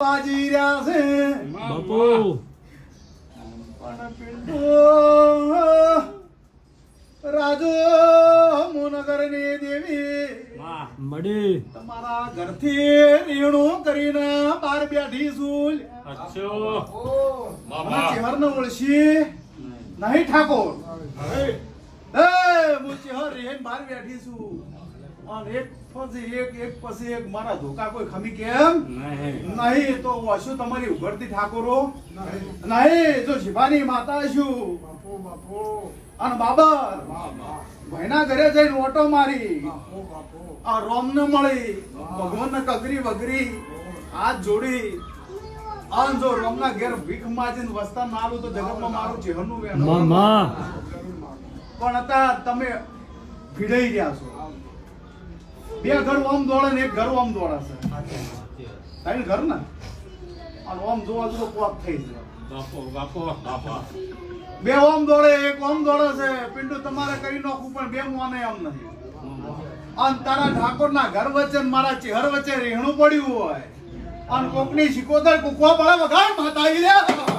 બાજી રહ્યા છે. બાપુ. પણ રાજુ મુનગરની દેવી મળી. તમારા ઘરથી રીણું કરીને બહાર બેઠી છું. મને ન ઓળશી. નહીં ઠાકોર. એ હું ચેહર રેન બહાર બેઠી છું. અને એક પછી એક એક પછી એક મારા ધોકા કોઈ ખમી કેમ? નહીં. તો વસુ તમારી ઉઘડતી ઠાકોરો. નહીં જો શિવાની માતા છું. અને બાબર ભાઈના ઘરે જઈને ઓટો મારી. આ રોમ ને મળી. ભગવાન ને કગરી વગરી હાથ જોડી. આમ જો રોમના ઘેર ભીખ માજીને વસતા ના આલું તો જગતમાં મારું ચહેરનું વેણ મામા. પણ અત્યારે તમે ભીડાઈ રહ્યા છો. બે ઘર ઓમ દોડે ને એક ઘર ઓમ દોડે છે. તારી ઘર ને? અને ઓમ જોવા જો પોપ થઈ જાય બે ઓમ દોડે એક ઓમ દોડે છે. પિંડુ તમારે કરી નાખવું પણ બે મોને એમ નહીં અને તારા ઠાકોરના ઘર વચ્ચે મારા ચહેર વચ્ચે રહેણું પડ્યું હોય. અને કોકની શિકોતર કૂકવા પડે વગાડ માતા આવી રે.